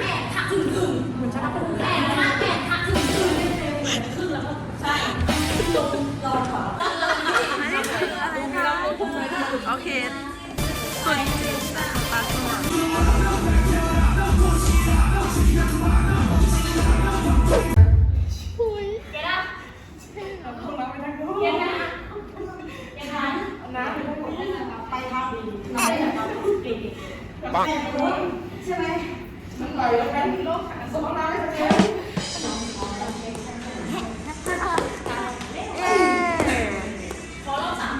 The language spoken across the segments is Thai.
แอบทักถึงถึงเหมือนชนะแอบทักแอบทักถึงถึงครึ่งแล้วก็ใช่ลงรอก่อนแล้วเราไม่ได้โอเคส่วนปลาสวง เดี๋ยวนะเดี๋ยวนะเดี๋ยวนะเย้ขอรอบสาม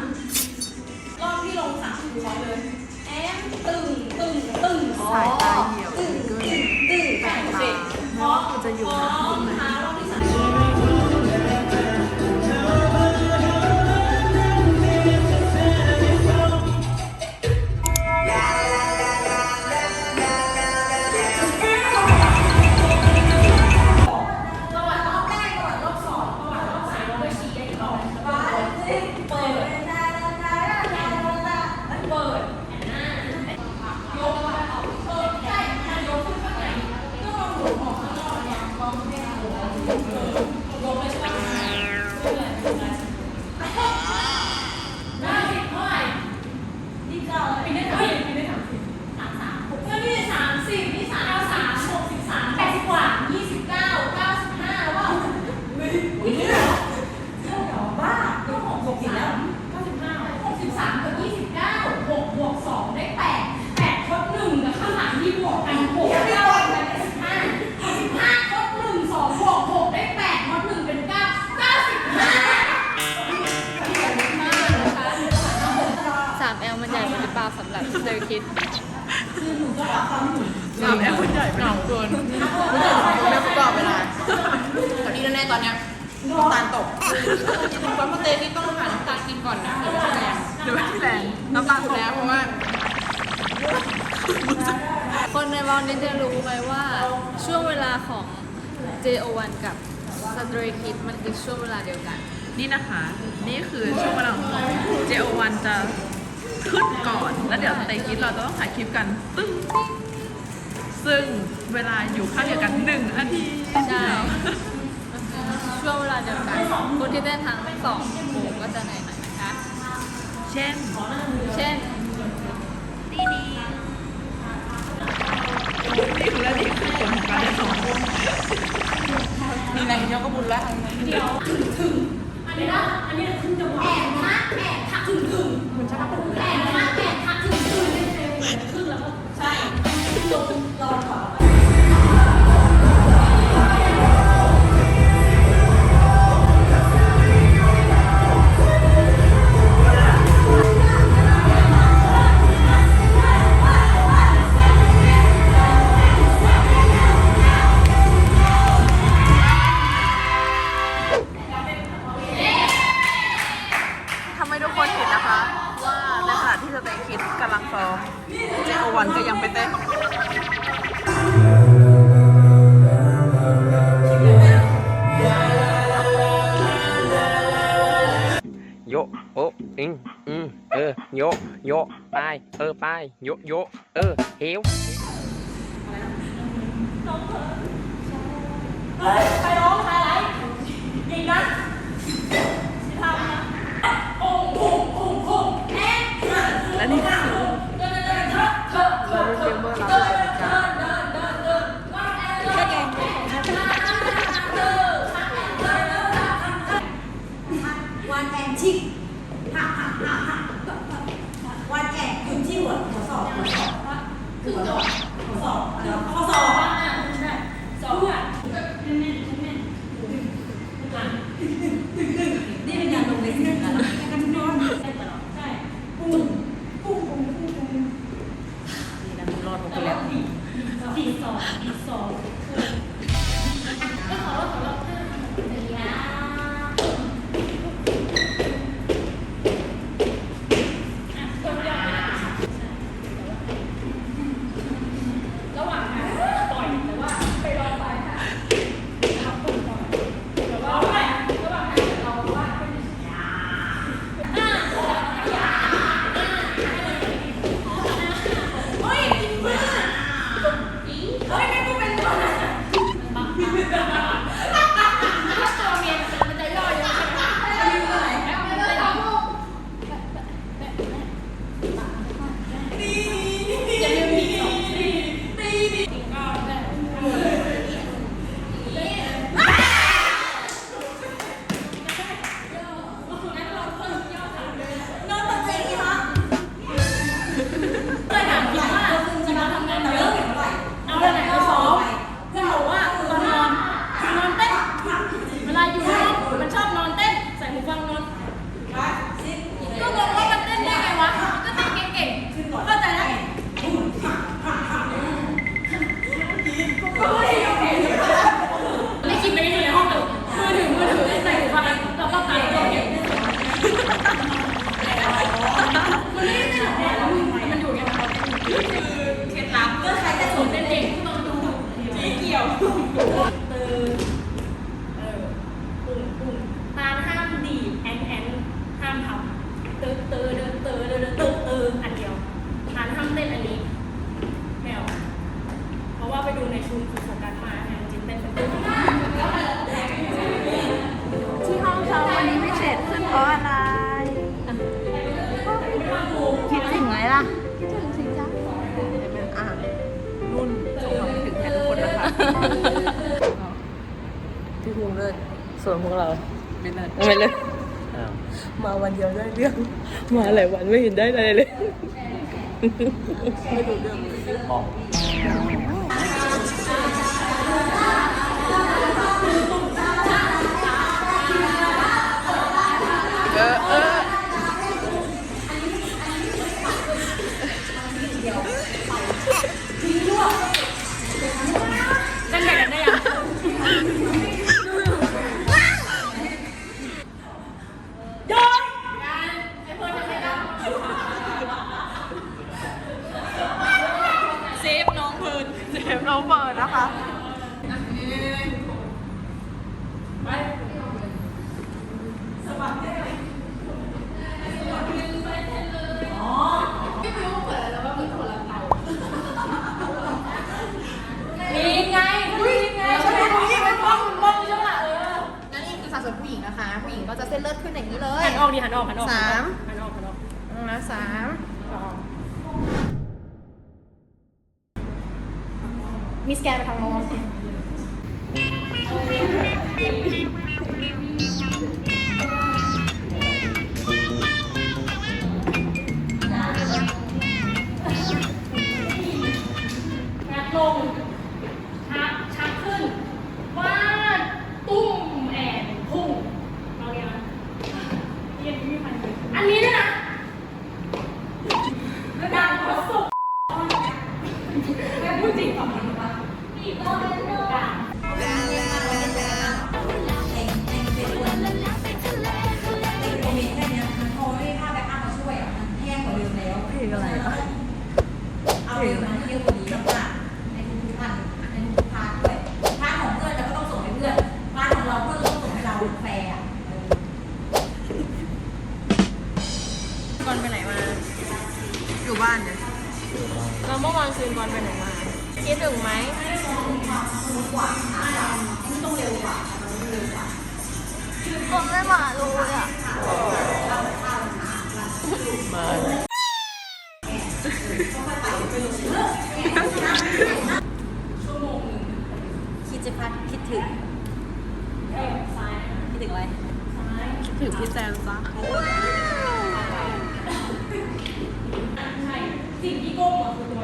รอบที่ลงสามคือขอเลยแอมตึงตึงตึงอ๋อสายตาเหี่ยวตึงเกินตึงแปดสิบเพราะมันจะอยู่นะ เปล่าสำหรับเซอร์คิดสามแอปคนใหญ่หงาเกินไม่ประกอบเวลาตอนนี้แน่ๆตอนเนี้ยน้ำตาลตกกินปั๊มเตนี่ต้องหาน้ำตาลกินก่อนนะเดี๋ยวไม่แรงเดี๋ยวไม่แรงน้ำตาลตกแล้วเพราะว่าคนในวอลนี้จะรู้ไหมว่าช่วงเวลาของ JO1 กับ Stray Kids มันคือช่วงเวลาเดียวกัน นี่นะคะ นี่คือช่วงเวลาของ JO1 จะ ขึ้นก่อน แล้วเดี๋ยวสเตคิดเราจะต้องถ่ายคลิปกันตึ้งซึ่งเวลาอยู่ข้างเดียวกันหนึ่งนาทีใช่ ช่วงเวลาเดียวกันคนที่เต้นทั้งสองวงก็จะเหนื่อยหน่อยนะคะ เช่น เช่น นี่คือและนี่คือผลของการเรียนของนี่แหละเดี๋ยวก็บุญละเดี๋ยวถึงถึงอันนี้นะอันนี้ขึ้นจังหวะแอบทักแอบทักถึงถึงเหมือนชนะแอบทัก สเตคิดกำลังซ้อม JO1 ก็ยังไปเต้นโยโอะอิงอืมเออโยโยไปเออไปโยโยเออเฮวเฮ้ยไปร้องไปอะไรยิงนะ ส่วนพวกเราไม่เลิศไม่เลิศอ้าวมาวันเดียวได้เรื่อง มาหลายวันไม่เห็นได้อะไรเลย ไม่รู้เรื่องเลย Thank you. เป็นเรื่องเพลงอะไรอะเอาเร็วมันเยอะกว่านี้มากๆในทุกๆท่านในทุกๆพาร์ทด้วยพาร์ทของเพื่อนเราก็ต้องส่งให้เพื่อนพาร์ทของเราเพื่อนก็ต้องส่งให้เราแฟร์อะเออก่อนไปไหนมา อยู่บ้านเนี่ยเราเมื่อวานคืนก่อนไปไหน มาคิดถึงไหมผมไม่มาเลยอะคิดจะพัดคิดถึง คิดถึงอะไรถึงพี่แจนจ้ะใช่สิ่งที่โก้งคือตัวอย่างเดียวแล้ว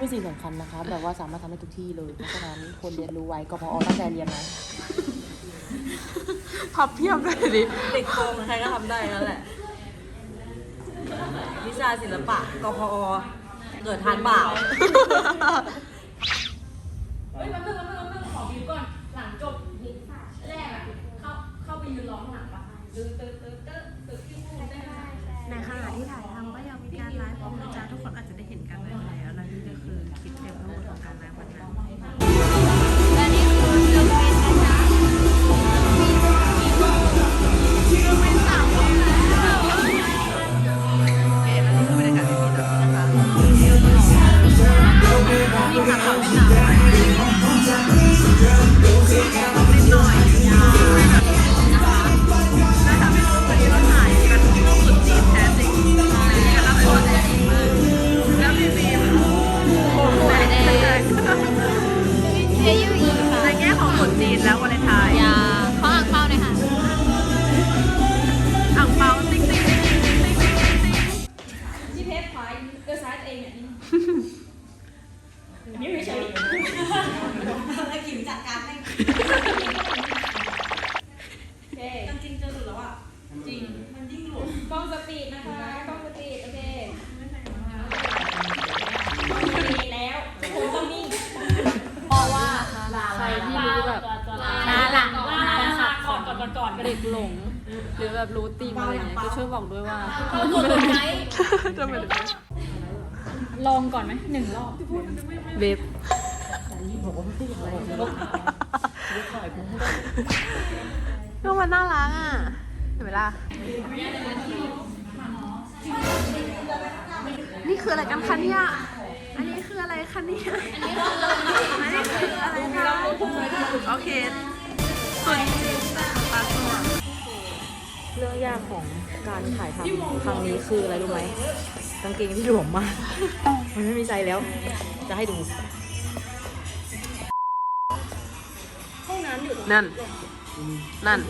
อาชีพนี้เป็นสิ่งสำคัญนะคะแบบว่าสามารถทำได้ทุกที่เลยเพราะฉะนั้นคนเรียนรู้ไว้กพอตั้งใจเรียนนะพับเพียบเลยดิเด็กโกงใครก็ทำได้นั่นแหละวิชาศิลปะกพอเกิดทานบ่าวเฮ้ยมันเพิ่งมันเพิ่งมันเพิ่งขอบิวก่อนหลังจบนิสแรกอะเข้าเข้าไปยืนร้องหลังปะตึ๊ดตึ๊ดตึ๊ดตึ๊ดตึ๊ดที่พูดได้ไหมในขณะที่ถ่ายทำก็ยังมีการไลฟ์ของนะจ๊ะทุกคนอาจจะได้เห็นกันไปแล้วและนี่ก็ คิดเต็มรูปของการไลฟ์วันนั้น ปีดนะคะกล้องสปีดโอเคกล้องสปีดแล้วโอ้โหต้องนิ่งเพราะว่าใครที่รู้แบบลาละแฟนคลับก่อนก่อนก่อนก่อนเด็กหลง หรือแบบรู้ตีมอะไรเงี้ยก็ช่วยบอกด้วยว่าเรากดกดไลค์ทำไมถึงลองก่อนไหมหนึ่งรอบเว็บก็มันน่ารักอะเห็นไหมล่ะ นี่คืออะไรกันคะเนี่ยอันนี้คืออะไรคะเนี่ยอันนี้คืออะไรคะโอเคส่วนปลาตัวเรื่องยากของการถ่ายทำครั้งนี้คืออะไรรู้ไหมกางเกงที่หลวมมาก มันไม่มีไซส์แล้ว จะให้ดูนั่น นั่น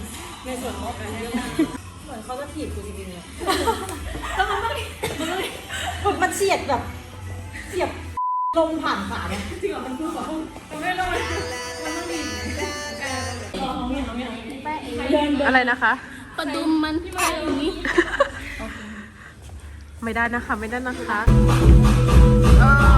เหมือนเขาจะถีบกูจริงๆเลยแล้วมันมันงมันเฉียดแบบเฉียบลมผ่านขาเนี่ยจริงเหรอมันพูอแบบมันไม่ลงมันต้องมันต้องมีอะไรนะคะประดุมมันที่มาตรงนี้ ไม่ได้นะคะ ไม่ได้นะคะ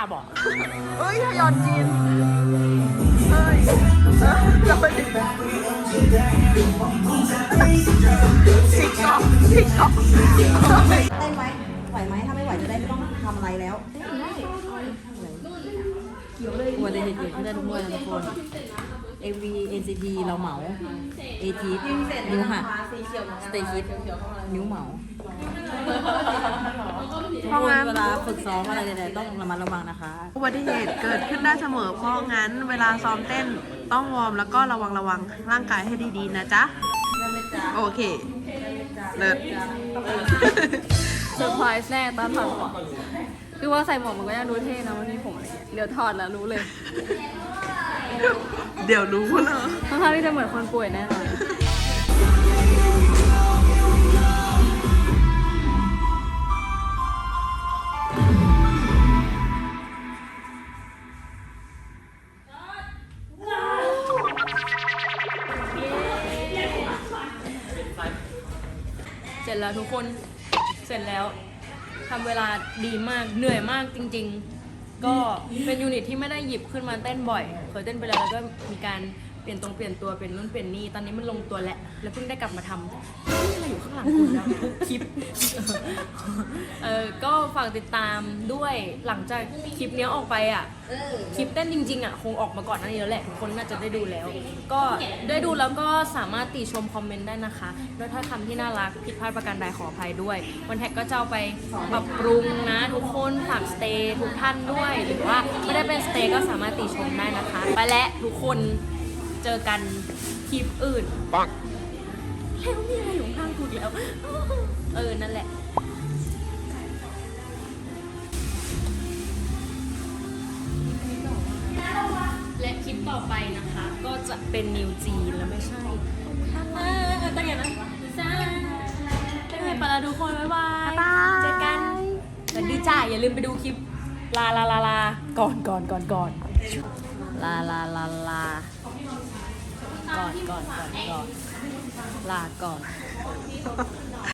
บ้าบอกเอ้ยทยอนจีนเอ้ยเออจะไปติดสิกอกสิกอกได้ไหมไหวไหมถ้าไม่ไหวจะได้ไม่ต้องทำอะไรแล้วอุบัติเหตุเกิดขึ้นได้ทุกเมื่อนะทุกคน AV NCT เราเหมา AT นิ้วหัก Stay Kid นิ้วเหมา เพราะงั้น เวลาฝึกซ้อมอะไรใดๆต้องระมัดระวังนะคะ อุบัติเหตุเกิดขึ้นได้เสมอ เพราะงั้นเวลาซ้อมเต้นต้องวอร์มแล้วก็ระวังระวังร่างกายให้ดีๆนะจ๊ะ โอเค เลิศ เซอร์ไพรส์แน่ตอนถอดหมวกคือว่าใส่หมวกมันก็ยังดูเท่นะวันนี้ผมอะไรเงี้ยเดี๋ยวถอดแล้วรู้เลยเดี๋ยวรู้เลย ค่อนข้างที่จะเหมือนคนป่วยแน่นอน แล้วทุกคนเสร็จแล้วทำเวลาดีมากเหนื่อยมากจริง ๆ ก็เป็นยูนิตที่ไม่ได้หยิบขึ้นมาเต้นบ่อย เคยเต้นไปแล้วแล้วก็มีการเปลี่ยนตรงเปลี่ยนตัวเป็นนู่นเปลี่ยนนี่ตอนนี้มันลงตัวแล้วแล้วเพิ่งได้กลับมาทำ อะไรอยู่ข้างหลังคุณแล้วคลิป เออก็ฝากติดตามด้วยหลังจากคลิปเนี้ยออกไปอะ คลิปเต้นจริงๆอะคงออกมาก่อนหน้านี้แล้วแหละทุกคนน่าจะได้ดูแล้ว ก็ได้ดูแล้วก็สามารถติชมคอมเมนต์ได้นะคะด้วยถ้อยคำที่น่ารักผิดพลาดประการใดขออภัยด้วย วันแท็กก็จะเอาไปปรับปรุงนะ ทุกคนฝากสเตย์ทุกท่านด้วย หรือว่าไม่ได้เป็นสเตย์ก็สามารถติชมได้นะคะ ไปและทุกคนเจอกันคลิปอื่น ปัง แล้วมีอะไรอยู่ข้างกูอีกแล้วเออ นั่นแหละ และคลิปต่อไปนะคะ ก็จะเป็นนิวจีนแล้วไม่ใช่เออตั้งไงนะจ้าตั้งไงไปแล้วทุกคน บ๊ายบาย เจอกันสวัสดีจ้าอย่าลืมไปดูคลิป ลาลาลาลาก่อนก่อนก่อนก่อนลาลาลาลาก่อนก่อนก่อนก่อน ลาก่อน